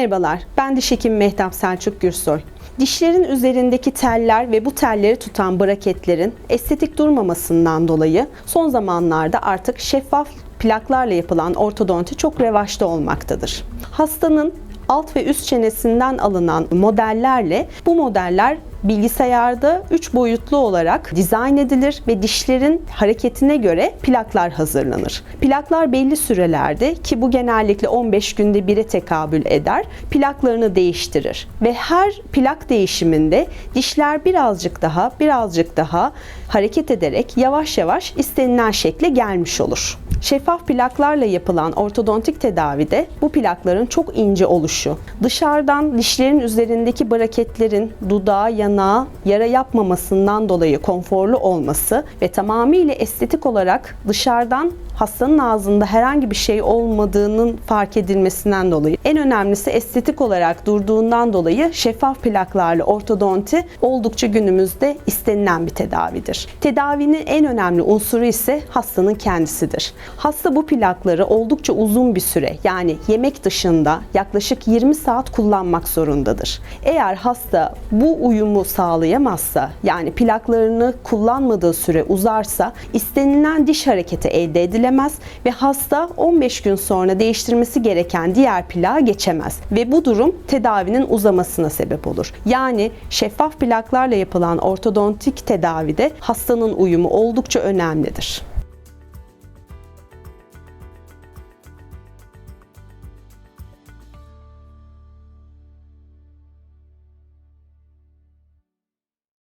Merhabalar, ben diş hekimi Mehtap Selçuk Gürsoy. Dişlerin üzerindeki teller ve bu telleri tutan braketlerin estetik durmamasından dolayı son zamanlarda artık şeffaf plaklarla yapılan ortodonti çok revaçta olmaktadır. Hastanın alt ve üst çenesinden alınan modellerle bu modeller bilgisayarda 3 boyutlu olarak dizayn edilir ve dişlerin hareketine göre plaklar hazırlanır. Plaklar belli sürelerde ki bu genellikle 15 günde bire tekabül eder, plaklarını değiştirir ve her plak değişiminde dişler birazcık daha birazcık daha hareket ederek yavaş yavaş istenilen şekle gelmiş olur. Şeffaf plaklarla yapılan ortodontik tedavide bu plakların çok ince oluşu, dışarıdan dişlerin üzerindeki braketlerin dudağa, yanağa yara yapmamasından dolayı konforlu olması ve tamamıyla estetik olarak dışarıdan hastanın ağzında herhangi bir şey olmadığının fark edilmesinden dolayı en önemlisi estetik olarak durduğundan dolayı şeffaf plaklarla ortodonti oldukça günümüzde istenilen bir tedavidir. Tedavinin en önemli unsuru ise hastanın kendisidir. Hasta bu plakları oldukça uzun bir süre yani yemek dışında yaklaşık 20 saat kullanmak zorundadır. Eğer hasta bu uyumu sağlayamazsa yani plaklarını kullanmadığı süre uzarsa istenilen diş hareketi elde edilemez ve hasta 15 gün sonra değiştirmesi gereken diğer plağa geçemez ve bu durum tedavinin uzamasına sebep olur. Yani şeffaf plaklarla yapılan ortodontik tedavide hastanın uyumu oldukça önemlidir.